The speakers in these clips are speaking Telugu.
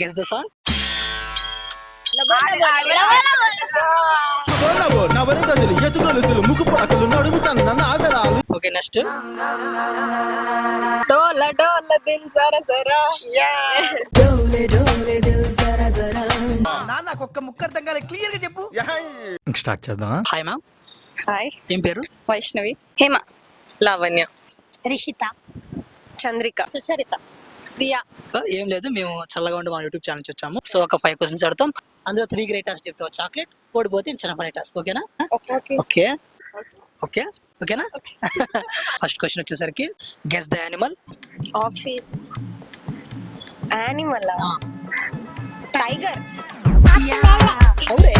గెస్ ద సాంగ్ కొనవో నవరి గజలు ఎత్తు గొలుసులు ముక్కు పడకలు నడుము సన్న నాగరాలు ఓకే నెక్స్ట్ డోల డోల దిల్ సర సర. యా నాకు ఒక్క ముక్క అర్థం కాలే క్లియర్గా చెప్పు స్టార్ట్ చేద్దామా? హాయ్ మ్యామ్ హాయ్ ఏం పేరు? వైష్ణవి. హేమ. లావణ్య. రిషిత. చంద్రిక. సుచరిత. ప్రియా. ఏం లేదు మేము చల్లగా ఉండి మా యూట్యూబ్ ఛానల్ వచ్చాము. సో ఒక ఫైవ్ క్వశ్చన్స్ అడతాం అందులో త్రీ గ్రేట్ టాస్క్ చెప్తావు. చాక్లెట్ ఓడిపోతే చిన్న పని టాస్క్ ఓకేనా ఓకే ఓకే ఓకేనా ఫస్ట్ క్వశ్చన్ వచ్చేసరికి guess the animal office animal tiger అవురే.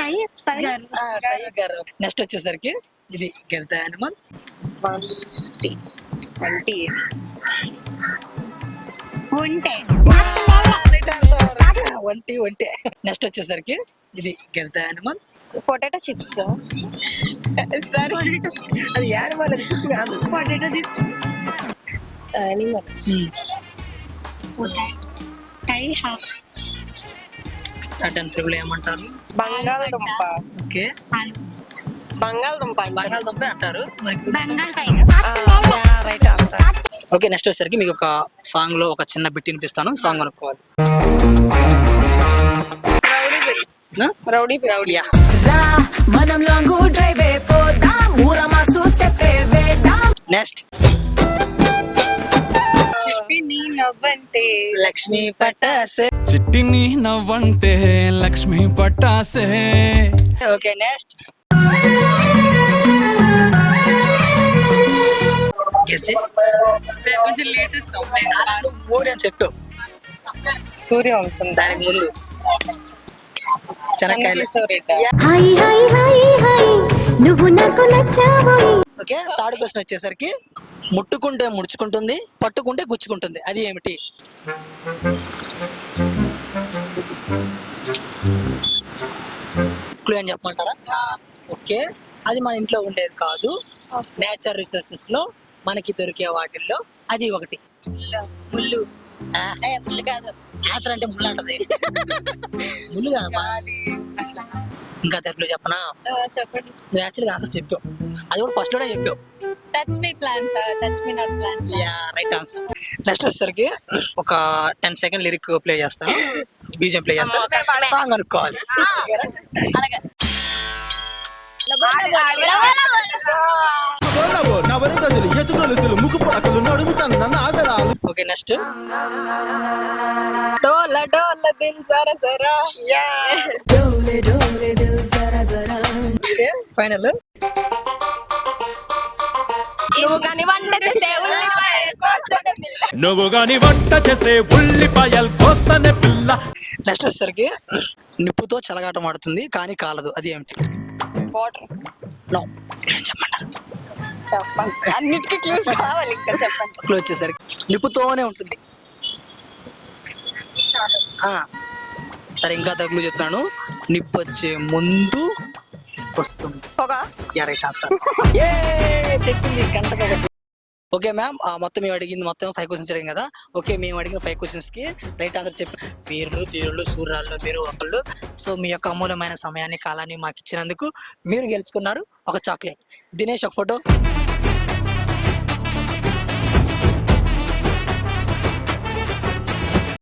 Tiger tiger next వచ్చేసరికి ఇది గెస్ ద యానిమల్ వంటి వంటి ఉంటే వంటి వంటి నెక్స్ట్ వచ్చేసరికి ఇది guess the animal potato chips సరే అది యానిమల్ అని చెప్పి కాదు. పొటాటో చిప్స్ యానిమల్ పొటాటో టై హౌస్ అటెన్ తెలుగులో ఏమంటారు? బంగాళదుంప ఓకే బంగాళదుంప అంటారు. బంగాళదుంప అంటారు. మరి Bengal tiger right answer okay next వచ్చేసరికి మీకు ఒక సాంగ్లో ఒక చిన్న బిట్ వినిపిస్తాను. సాంగ్ అనుకోవాలి రౌడీ యా. మనం లాంగ్ డ్రైవ్ నెక్స్ట్. నవ్వంటే. లక్ష్మీ పటాసే. చిట్టిని నవ్వంటే లక్ష్మి పట్టాసే ఓకే నెక్స్ట్. కొంచెం లేటెస్ట్ మూడు అని చెప్పు. సూర్యవంశం దానికి ముందు. నువ్వు నాకు ఓకే థర్డ్ క్వశ్చన్ వచ్చేసరికి ముట్టుకుంటే ముడుచుకుంటుంది పట్టుకుంటే గుచ్చుకుంటుంది. అది ఏమిటి? క్లూ అని చెప్పమంటారా? ఓకే. అది మన ఇంట్లో ఉండేది కాదు. నేచర్ రిసోర్సెస్లో మనకి దొరికే వాటిల్లో అది ఒకటి. ముళ్ళు. ఫుల్ కాదు. నేచర్ అంటే ముళ్ళు అంటది. ముళ్ళు కాదమ్మా ఇంకా తెలుగులో చెప్పనా? చెప్పండి. ఆన్సర్ చెప్పావు. అది కూడా ఫస్ట్లోనే చెప్పావు. Touch me plant touch me not plant yeah right answer next వచ్చేసరికి ఒక టెన్ సెకండ్ లిరిక్ ప్లే చేస్తాను. బీజం ప్లే చేస్తాను. సాంగ్ అనుకోవాలి. అలాగే. నవరి గజలు ఎత్తు గొలుసులు ముక్కు పడకలు నడుము సన్న నాగరాలు ఓకే నెక్స్ట్ డోల డోల దిల్ సర సర. యా. ఫైనల్ నువ్వు కానీ వంట చేసే ఉల్లిపాయ కోస్తుంటే పిల్ల. నువ్వు గాని వంట చేసే ఉల్లిపాయలు కోస్తనే పిల్ల. నెక్స్ట్ వచ్చేసరికి నిప్పుతో చెలగాటం ఆడుతుంది కానీ కాలదు. అది ఏమిటి? వాటర్ నో చెప్పండి. అన్నిటికీ క్లూస్ కావాలి ఇంకా చెప్పండి. క్లో వచ్చేసరికి నిప్పుతోనే ఉంటుంది. ఆ, సరే ఇంకా తగ్గులు చెప్తాను. నిప్పు వచ్చే ముందు వస్తుంది. పొగ? యా రైట్ ఆన్సర్ ఏ చెప్పింది గంటగా ఓకే మ్యామ్ మొత్తం మేము అడిగింది మొత్తం ఫైవ్ క్వశ్చన్స్ అడిగింది కదా? ఓకే మేము అడిగిన ఫైవ్ క్వశ్చన్స్కి రైట్ ఆన్సర్ చెప్పి వీరులు ధీరులు సూర్యాలు మీరు ఒకళ్ళు. సో మీ యొక్క అమూల్యమైన సమయాన్ని కాలాన్ని మాకు ఇచ్చినందుకు మీరు గెలుచుకున్నారు ఒక చాక్లెట్ దినేష్ ఒక ఫోటో